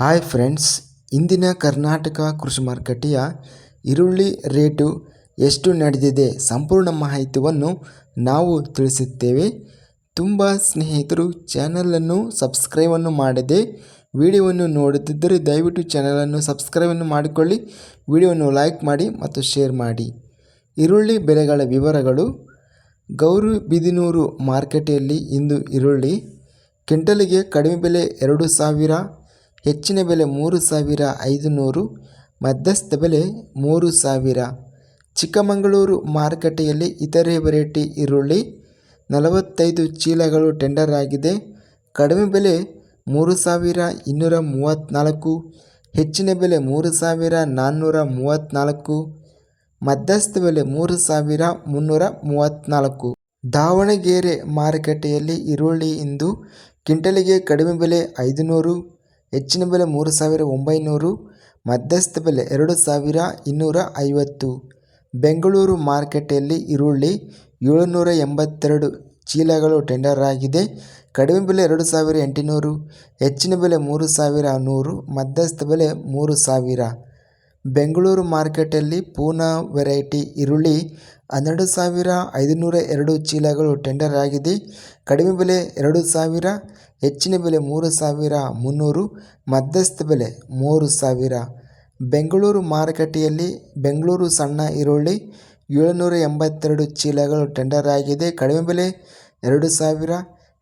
Hi friends, ಇಂದಿನ ಕರ್ನಾಟಕ ಕೃಷಿ ಮಾರುಕಟ್ಟೆಯ ಈರುಳ್ಳಿ ರೇಟು ಎಷ್ಟು ನಡೆದಿದೆ ಸಂಪೂರ್ಣ ಮಾಹಿತಿಯನ್ನು ನಾವು ತಿಳಿಸುತ್ತೇವೆ. ತುಂಬ ಸ್ನೇಹಿತರು ಚಾನಲನ್ನು ಸಬ್ಸ್ಕ್ರೈಬನ್ನು ಮಾಡದೆ ವಿಡಿಯೋವನ್ನು ನೋಡುತ್ತಿದ್ದರೆ ದಯವಿಟ್ಟು ಚಾನಲನ್ನು ಸಬ್ಸ್ಕ್ರೈಬನ್ನು ಮಾಡಿಕೊಳ್ಳಿ, ವಿಡಿಯೋವನ್ನು ಲೈಕ್ ಮಾಡಿ ಮತ್ತು ಶೇರ್ ಮಾಡಿ. ಈರುಳ್ಳಿ ಬೆಲೆಗಳ ವಿವರಗಳು. ಗೌರಿಬಿದನೂರು ಮಾರುಕಟ್ಟೆಯಲ್ಲಿ ಇಂದು ಈರುಳ್ಳಿ ಕ್ವಿಂಟಲಿಗೆ ಕಡಿಮೆ ಬೆಲೆ ಎರಡು ಸಾವಿರ ಹೆಚ್ಚಿನ ಬೆಲೆ ಮೂರು ಸಾವಿರ ಐದುನೂರು, ಮಧ್ಯಸ್ಥ ಬೆಲೆ ಮೂರು ಸಾವಿರ. ಚಿಕ್ಕಮಗಳೂರು ಮಾರುಕಟ್ಟೆಯಲ್ಲಿ ಇತರೆ ವೆರೈಟಿ ಈರುಳ್ಳಿ ನಲವತ್ತೈದು ಚೀಲಗಳು ಟೆಂಡರ್ ಆಗಿದೆ. ಕಡಿಮೆ ಬೆಲೆ ಮೂರು ಸಾವಿರ ಇನ್ನೂರ ಮೂವತ್ತ್ನಾಲ್ಕು, ಹೆಚ್ಚಿನ ಬೆಲೆ ಮೂರು ಸಾವಿರ ನಾನ್ನೂರ ಮೂವತ್ತ್ನಾಲ್ಕು, ಮಧ್ಯಸ್ಥ ಬೆಲೆ ಮೂರು ಸಾವಿರ ಮುನ್ನೂರ ಮೂವತ್ತ್ನಾಲ್ಕು. ದಾವಣಗೆರೆ ಮಾರುಕಟ್ಟೆಯಲ್ಲಿ ಈರುಳ್ಳಿ ಇಂದು ಕ್ವಿಂಟಲಿಗೆ ಕಡಿಮೆ ಬೆಲೆ ಐದುನೂರು ಹೆಚ್ಚಿನ ಬೆಲೆ ಮೂರು ಸಾವಿರ ಒಂಬೈನೂರು, ಮಧ್ಯಸ್ಥ ಬೆಲೆ ಎರಡು ಸಾವಿರ ಇನ್ನೂರ ಐವತ್ತು. ಬೆಂಗಳೂರು ಮಾರುಕಟ್ಟೆಯಲ್ಲಿ ಈರುಳ್ಳಿ ಏಳುನೂರ ಎಂಬತ್ತೆರಡು ಚೀಲಗಳು ಟೆಂಡರ್ ಆಗಿದೆ. ಕಡಿಮೆ ಬೆಲೆ ಎರಡು ಸಾವಿರ ಎಂಟುನೂರು, ಹೆಚ್ಚಿನ ಬೆಲೆ ಮೂರು ಸಾವಿರ ನೂರು, ಮಧ್ಯಸ್ಥ ಬೆಲೆ ಮೂರು ಸಾವಿರ. ಬೆಂಗಳೂರು ಮಾರ್ಕೆಟಲ್ಲಿ ಪೂನಾ ವೆರೈಟಿ ಈರುಳ್ಳಿ ಹನ್ನೆರಡು ಸಾವಿರ ಐದುನೂರ ಎರಡು ಚೀಲಗಳು ಟೆಂಡರ್ ಆಗಿದೆ. ಕಡಿಮೆ ಬೆಲೆ ಎರಡು ಸಾವಿರ, ಹೆಚ್ಚಿನ ಬೆಲೆ ಮೂರು ಸಾವಿರ ಮುನ್ನೂರು, ಮಧ್ಯಸ್ಥ ಬೆಲೆ ಮೂರು ಸಾವಿರ. ಬೆಂಗಳೂರು ಮಾರುಕಟ್ಟೆಯಲ್ಲಿ ಬೆಂಗಳೂರು ಸಣ್ಣ ಈರುಳ್ಳಿ ಏಳುನೂರ ಎಂಬತ್ತೆರಡು ಚೀಲಗಳು ಟೆಂಡರ್ ಆಗಿದೆ. ಕಡಿಮೆ ಬೆಲೆ ಎರಡು ಸಾವಿರ,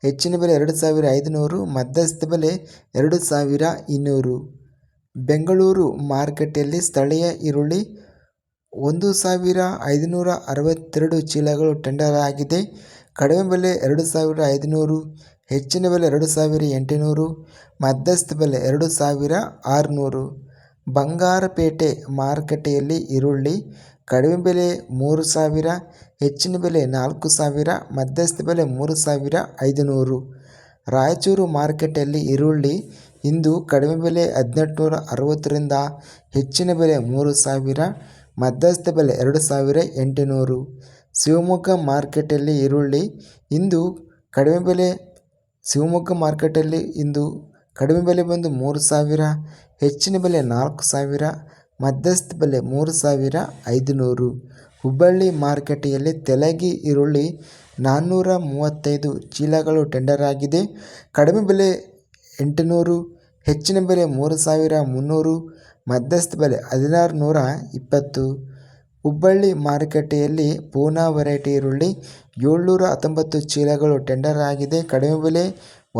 ಹೆಚ್ಚಿನ ಬೆಲೆ ಎರಡು ಸಾವಿರ ಐದುನೂರು, ಮಧ್ಯಸ್ಥ ಬೆಲೆ ಎರಡು ಸಾವಿರ ಇನ್ನೂರು. ಬೆಂಗಳೂರು ಮಾರುಕಟ್ಟೆಯಲ್ಲಿ ಸ್ಥಳೀಯ ಈರುಳ್ಳಿ ಒಂದು ಸಾವಿರ ಐದುನೂರ ಅರವತ್ತೆರಡು ಚೀಲಗಳು ಟೆಂಡರ್ ಆಗಿದೆ. ಕಡಿಮೆ ಬೆಲೆ ಎರಡು ಸಾವಿರ ಐದುನೂರು, ಹೆಚ್ಚಿನ ಬೆಲೆ ಎರಡು ಸಾವಿರ ಎಂಟುನೂರು, ಮಧ್ಯಸ್ಥ ಬೆಲೆ ಎರಡು ಸಾವಿರ ಆರುನೂರು. ಬಂಗಾರಪೇಟೆ ಮಾರುಕಟ್ಟೆಯಲ್ಲಿ ಈರುಳ್ಳಿ ಕಡಿಮೆ ಬೆಲೆ ಮೂರು ಸಾವಿರ, ಹೆಚ್ಚಿನ ಬೆಲೆ ನಾಲ್ಕು ಸಾವಿರ, ಮಧ್ಯಸ್ಥ ಬೆಲೆ ಮೂರು ಸಾವಿರ ಐದುನೂರು. ರಾಯಚೂರು ಮಾರುಕಟ್ಟೆಯಲ್ಲಿ ಈರುಳ್ಳಿ ಇಂದು ಕಡಿಮೆ ಬೆಲೆ ಹದಿನೆಂಟುನೂರ ಅರವತ್ತರಿಂದ ಹೆಚ್ಚಿನ ಬೆಲೆ ಮೂರು ಸಾವಿರ, ಮಧ್ಯಸ್ಥ ಬೆಲೆ ಎರಡು ಸಾವಿರ ಎಂಟುನೂರು. ಶಿವಮೊಗ್ಗ ಮಾರ್ಕೆಟಲ್ಲಿ ಈರುಳ್ಳಿ ಇಂದು ಕಡಿಮೆ ಬೆಲೆ, ಶಿವಮೊಗ್ಗ ಮಾರ್ಕೆಟಲ್ಲಿ ಇಂದು ಕಡಿಮೆ ಬೆಲೆ ಬಂದು ಮೂರು ಸಾವಿರ, ಹೆಚ್ಚಿನ ಬೆಲೆ ನಾಲ್ಕು ಸಾವಿರ, ಮಧ್ಯಸ್ಥ ಬೆಲೆ ಮೂರು ಸಾವಿರ ಐದುನೂರು. ಹುಬ್ಬಳ್ಳಿ ಮಾರುಕಟ್ಟೆಯಲ್ಲಿ ತೆಲಗಿ ಈರುಳ್ಳಿ ನಾನ್ನೂರ ಮೂವತ್ತೈದು ಚೀಲಗಳು ಟೆಂಡರ್ ಆಗಿದೆ. ಕಡಿಮೆ ಬೆಲೆ ಎಂಟುನೂರು, ಹೆಚ್ಚಿನ ಬೆಲೆ ಮೂರು ಸಾವಿರ ಮುನ್ನೂರು, ಮಧ್ಯಸ್ಥ ಬೆಲೆ ಹದಿನಾರು ನೂರ ಇಪ್ಪತ್ತು. ಹುಬ್ಬಳ್ಳಿ ಮಾರುಕಟ್ಟೆಯಲ್ಲಿ ಪೂನಾ ವೆರೈಟಿ ಈರುಳ್ಳಿ ಏಳ್ನೂರ ಹತ್ತೊಂಬತ್ತು ಚೀಲಗಳು ಟೆಂಡರ್ ಆಗಿದೆ. ಕಡಿಮೆ ಬೆಲೆ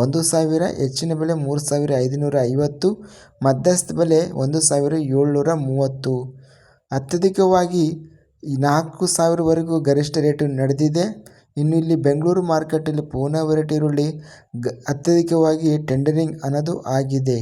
ಒಂದು ಸಾವಿರ, ಹೆಚ್ಚಿನ ಬೆಲೆ ಮೂರು ಸಾವಿರ ಐದುನೂರ ಐವತ್ತು, ಮಧ್ಯಸ್ಥ ಬೆಲೆ ಒಂದು ಸಾವಿರ ಏಳ್ನೂರ ಮೂವತ್ತು ಅತ್ಯಧಿಕವಾಗಿ ನಾಲ್ಕು ಸಾವಿರವರೆಗೂ ಗರಿಷ್ಠ ರೇಟು ನಡೆದಿದೆ. ಇನ್ನು ಇಲ್ಲಿ ಬೆಂಗಳೂರು ಮಾರ್ಕೆಟಲ್ಲಿ ಪೂನಾ ವೆರೈಟಿ ಈರುಳ್ಳಿ ಗ, ಅತ್ಯಧಿಕವಾಗಿ ಟೆಂಡರಿಂಗ್ ಅನ್ನೋದು ಆಗಿದೆ.